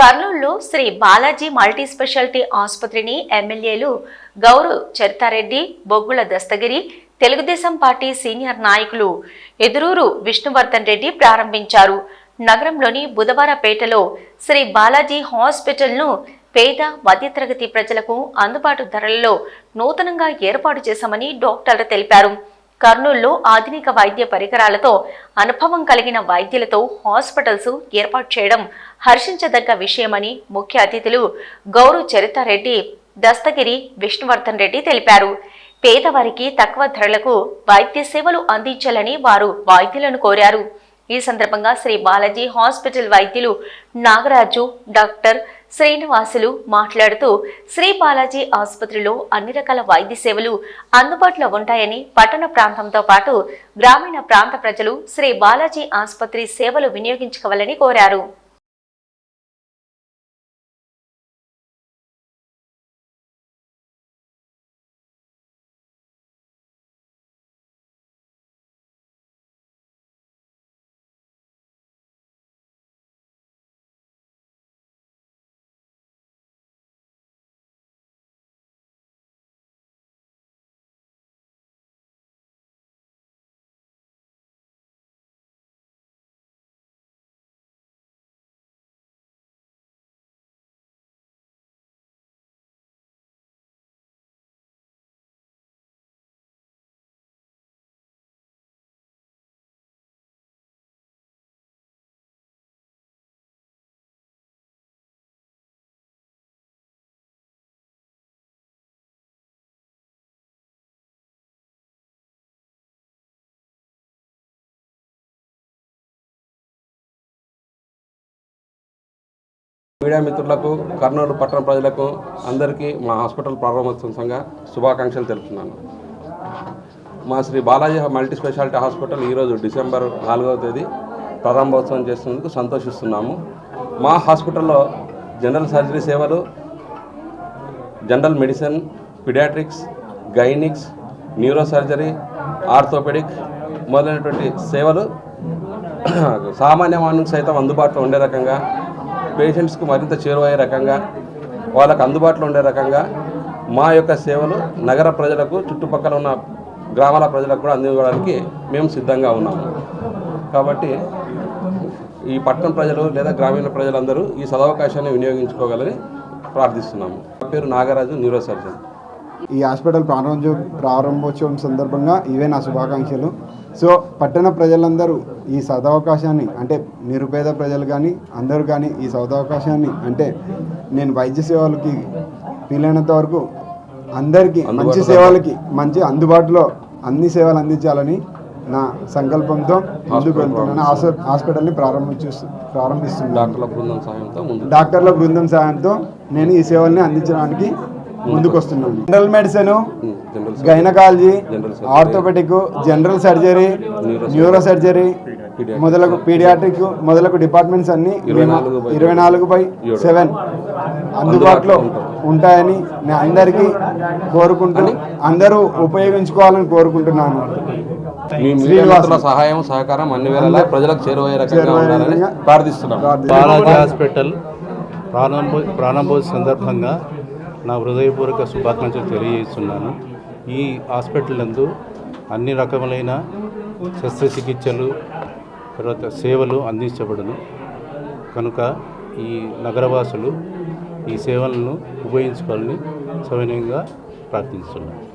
కర్నూలులో Shri Balaji multi speciality ఆసుపత్రిని ఎమ్మెల్యేలు గౌరవ్ చరితారెడ్డి బొగ్గుల దస్తగిరి తెలుగుదేశం పార్టీ సీనియర్ నాయకులు ఎదురూరు విష్ణువర్ధన్ రెడ్డి ప్రారంభించారు. నగరంలోని బుధవారపేటలో శ్రీ బాలాజీ హాస్పిటల్ను పేద మధ్యతరగతి ప్రజలకు అందుబాటు ధరలలో నూతనంగా ఏర్పాటు చేశామని డాక్టర్లు తెలిపారు. కర్నూలులో ఆధునిక వైద్య పరికరాలతో అనుభవం కలిగిన వైద్యులతో హాస్పిటల్స్ ఏర్పాటు చేయడం హర్షించదగ్గ విషయమని ముఖ్య అతిథులు గౌరవ్ చరితారెడ్డి దస్తగిరి విష్ణువర్ధన్ రెడ్డి తెలిపారు. పేదవారికి తక్కువ ధరలకు వైద్య సేవలు అందించాలని వారు వైద్యులను కోరారు. ఈ సందర్భంగా శ్రీ బాలాజీ హాస్పిటల్ వైద్యులు నాగరాజు డాక్టర్ శ్రీనివాసులు మాట్లాడుతూ శ్రీ బాలాజీ ఆసుపత్రిలో అన్ని రకాల వైద్య సేవలు అందుబాటులో ఉంటాయని పట్టణ ప్రాంతంతో పాటు గ్రామీణ ప్రాంత ప్రజలు శ్రీ బాలాజీ ఆసుపత్రి సేవలు వినియోగించుకోవాలని కోరారు. మీడియా మిత్రులకు కర్నూలు పట్టణ ప్రజలకు అందరికీ మా హాస్పిటల్ ప్రారంభోత్సవంగా శుభాకాంక్షలు తెలుపుతున్నాను. మా Shri Balaji multi speciality hospital ఈరోజు డిసెంబర్ నాలుగవ తేదీ ప్రారంభోత్సవం చేస్తున్నందుకు సంతోషిస్తున్నాము. మా హాస్పిటల్లో జనరల్ సర్జరీ సేవలు general medicine paediatrics gynics neuro surgery orthopaedic మొదలైనటువంటి సేవలు సామాన్య మానవునికి సైతం అందుబాటులో ఉండే రకంగా పేషెంట్స్కు మరింత చేరువయ్యే రకంగా వాళ్ళకు అందుబాటులో ఉండే రకంగా మా యొక్క సేవలు నగర ప్రజలకు చుట్టుపక్కల ఉన్న గ్రామాల ప్రజలకు కూడా అందించడానికి మేము సిద్ధంగా ఉన్నాము. కాబట్టి ఈ పట్టణ ప్రజలు లేదా గ్రామీణ ప్రజలందరూ ఈ సదవకాశాన్ని వినియోగించుకోగలని ప్రార్థిస్తున్నాము. నా పేరు నాగరాజు న్యూరో సర్జన్. ఈ హాస్పిటల్ ప్రారంభ ప్రారంభోత్సవం సందర్భంగా ఇవే నా శుభాకాంక్షలు. సో పట్టణ ప్రజలందరూ ఈ సదవకాశాన్ని అంటే నిరుపేద ప్రజలు కానీ అందరూ కానీ ఈ సదవకాశాన్ని అంటే నేను వైద్య సేవలకి వీలైనంత వరకు అందరికీ మంచి సేవలకి మంచి అందుబాటులో అన్ని సేవలు అందించాలని నా సంకల్పంతో ముందుకు వెళ్తున్నాను. హాస్ప- హాస్పిటల్ని ప్రారంభించు ప్రారంభిస్తున్నాను. డాక్టర్ల బృందం సహాయంతో ముందు డాక్టర్ల బృందం సాయంతో నేను ఈ సేవల్ని అందించడానికి ముందుకు వస్తున్నాను general medicine general gynaecology orthopaedic general surgery neuro surgery. మొదలగు పీడియాట్రిక్ మొదలగు డిపార్ట్మెంట్స్ అన్ని ఇరవై నాలుగు బై ఇరవై నాలుగు బై సెవెన్ అందుబాటులో ఉంటాయని నేను అందరికీ కోరుకుంటూ అందరూ ఉపయోగించుకోవాలని కోరుకుంటున్నాను. సహాయం సహకారం అన్ని వేళలా ప్రజలకు చేరువయ్యే రకంగా ఉండాలని ప్రార్థిస్తున్నాం. బాలాజీ హాస్పిటల్ ప్రారంభ ప్రారంభోత్సవ సందర్భంగా నా హృదయపూర్వక శుభాకాంక్షలు తెలియజేస్తున్నాను. ఈ హాస్పిటల్ నందు అన్ని రకములైన శస్త్రచికిత్సలు తర్వాత సేవలు అందించబడును. కనుక ఈ నగరవాసులు ఈ సేవలను ఉపయోగించుకోవాలని సవినయంగా ప్రార్థిస్తున్నాను.